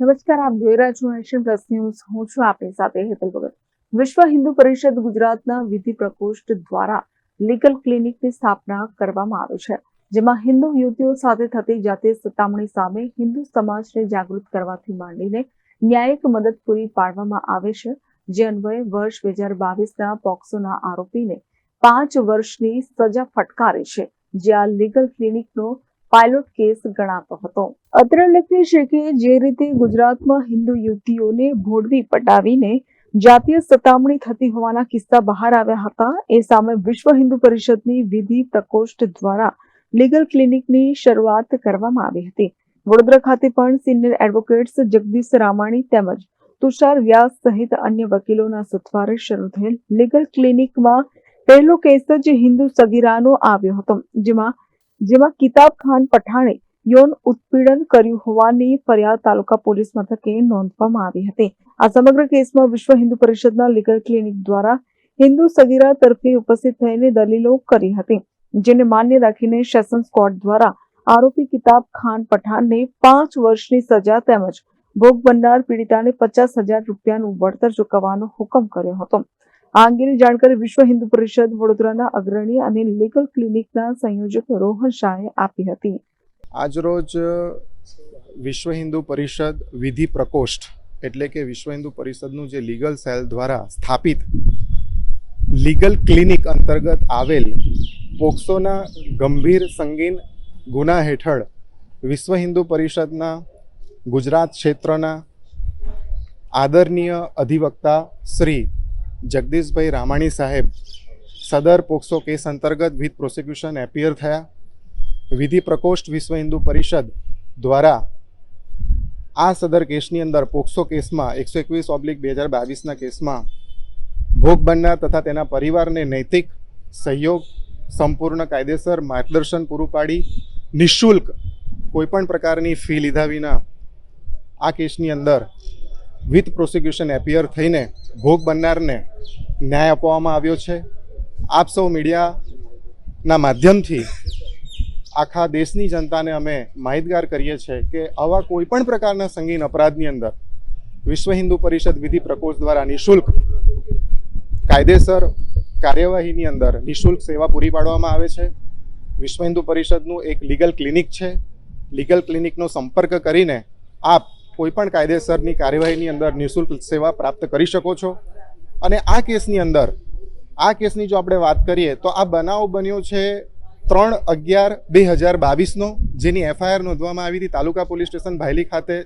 નમસ્કાર, આપ જોઈ રહ્યા છો એશિયન પ્લસ ન્યૂઝ. હું છું આપની સાથે હેતલ ભગત. વિશ્વ હિન્દુ પરિષદ ગુજરાતના વિધિ પ્રકોષ્ઠ દ્વારા લીગલ ક્લિનિકની સ્થાપના કરવામાં આવી છે, જેમાં હિન્દુ યુવતીઓ સાથે થતી જાતીય સતામણી સામે હિન્દુ સમાજને જાગૃત કરવાથી માંડીને ન્યાયિક મદદ પૂરી પાડવામાં આવે છે. જે અન્વયે વર્ષ બે હજાર બાવીસના પોક્સોના આરોપીને પાંચ વર્ષની સજા ફટકારી છે. જે આ લીગલ ક્લિનિકનો પાયલોટ કેસ ગણાતો હતો. અત્રે ઉલ્લેખનીય છે કે જે રીતે ગુજરાતમાં હિન્દુ યુવતીઓને ભોળવી પટાવીને જાતીય સતામણી થતી હોવાના કિસ્સા બહાર આવ્યા હતા, એ સામે વિશ્વ હિન્દુ પરિષદની વિધિ પ્રકોષ્ઠ દ્વારા લીગલ ક્લિનિકની શરૂઆત કરવામાં આવી હતી. વડોદરા ખાતે પણ સિનિયર એડવોકેટ્સ જગદીશ રામાણી તેમજ તુષાર વ્યાસ સહિત અન્ય વકીલોના સથવારે શરૂ થયેલ લીગલ ક્લિનિકમાં પહેલો કેસ જ હિન્દુ સગીરાનો આવ્યો હતો, જેમાં જેમાં કિતાબ ખાન પઠાણે યૌન ઉત્પીડન કર્યું હોવાની ફરિયાદ તાલુકા પોલીસ મથકે નોંધવામાં આવી હતી. આ સમગ્ર કેસમાં વિશ્વ હિન્દુ પરિષદના લીગલ ક્લિનિક દ્વારા હિન્દુ સગીરા તરફે ઉપસ્થિત થઈને દલીલો કરી હતી, જેને માન્ય રાખીને સેશન સ્કોટ દ્વારા આરોપી કિતાબ ખાન પઠાણને પાંચ વર્ષની સજા તેમજ ભોગ બનનાર પીડિતાને પચાસ હજાર રૂપિયાનું વળતર ચૂકવવાનો હુકમ કર્યો હતો. આ અંગેની જાણકારી વિશ્વ હિન્દુ પરિષદ વડોદરાના અગ્રણી અને લીગલ ક્લિનિકના સંયોજક રોહન શાહે આપી હતી. આજરોજ વિશ્વ હિન્દુ પરિષદ વિધિ પ્રકોષ્ઠ એટલે કે વિશ્વ હિન્દુ પરિષદનું જે લીગલ સેલ દ્વારા સ્થાપિત લીગલ ક્લિનિક અંતર્ગત આવેલ પોક્સોના ગંભીર સંગીન ગુના હેઠળ વિશ્વ હિન્દુ પરિષદના ગુજરાત ક્ષેત્રના આદરણીય અધિવક્તા શ્રી જગદીશભાઈ રામાણી સાહેબ સદર પોક્સો કેસ અંતર્ગત વિથ પ્રોસિક્યુશન એપિયર થયા. વિધિ પ્રકોષ્ઠ વિશ્વ હિન્દુ પરિષદ દ્વારા આ સદર કેસની અંદર પોક્સો કેસમાં એકસો એકવીસ ઓબ્લિક બે હજાર બાવીસના કેસમાં ભોગ બનનાર તથા તેના પરિવારને નૈતિક સહયોગ, સંપૂર્ણ કાયદેસર માર્ગદર્શન પૂરું પાડી, નિઃશુલ્ક કોઈપણ પ્રકારની ફી લીધા વિના આ કેસની અંદર વિથ પ્રોસિક્યુશન એપિયર થઈને ભોગ બનનારને ન્યાય આપવામાં આવ્યો છે. આપ સૌ મીડિયાના માધ્યમથી આખા દેશની જનતાને અમે માહિતગાર કરીએ છીએ કે આવા કોઈ પણ પ્રકારના સંગીન અપરાધની અંદર વિશ્વ હિન્દુ પરિષદ વિધિ પ્રકોષ્ઠ દ્વારા નિઃશુલ્ક કાયદેસર કાર્યવાહીની અંદર નિઃશુલ્ક સેવા પૂરી પાડવામાં આવે છે. વિશ્વ હિન્દુ પરિષદનું એક લીગલ ક્લિનિક છે. લીગલ ક્લિનિકનો સંપર્ક કરીને આપ કોઈ પણ કાયદેસરની કાર્યવાહીની અંદર નિઃશુલ્ક સેવા પ્રાપ્ત કરી શકો છો. અને આ કેસની અંદર, આ કેસની જો આપણે વાત કરીએ, તો આ બનાવ બન્યો છે ત્રણ અગિયાર બે હજાર બાવીસનો, જેની એફઆઈઆર નોંધવામાં આવી હતી તાલુકા પોલીસ સ્ટેશન ભાયલી ખાતે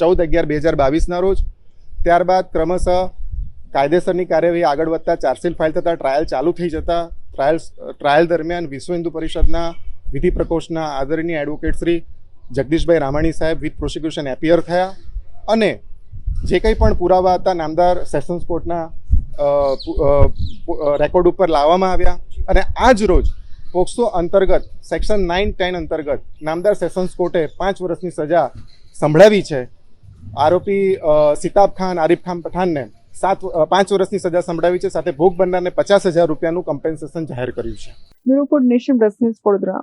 ચૌદ અગિયાર બે હજાર બાવીસના રોજ. ત્યારબાદ ક્રમશઃ કાયદેસરની કાર્યવાહી આગળ વધતા ચાર્જશીટ ફાઇલ થતાં ટ્રાયલ ચાલુ થઈ જતા ટ્રાયલ ટ્રાયલ દરમિયાન વિશ્વ હિન્દુ પરિષદના વિધિ પ્રકોષ્ઠના આદરણીય એડવોકેટ શ્રી જગદીશભાઈ રામાણી સાહેબ વિથ પ્રોસિક્યુશન એપિયર થયા અને જે કંઈ પણ પુરાવા હતા નામદાર સેશન્સ કોર્ટના રેકોર્ડ ઉપર લાવવામાં આવ્યા અને આજ રોજ પોક્સો અંતર્ગત, સેક્શન નાઇન ટેન અંતર્ગત નામદાર સેશન્સ કોર્ટે પાંચ વર્ષની સજા સંભળાવી છે. આરોપી સિતાબ ખાન, આરિફ ખાન પઠાણને સાત પાંચ વર્ષની સજા સંભળાવી છે, સાથે ભોગ બનનારને પચાસ હજાર રૂપિયાનું કમ્પેન્સેશન જાહેર કર્યું છે. Bureau Nation Plus Vadodara.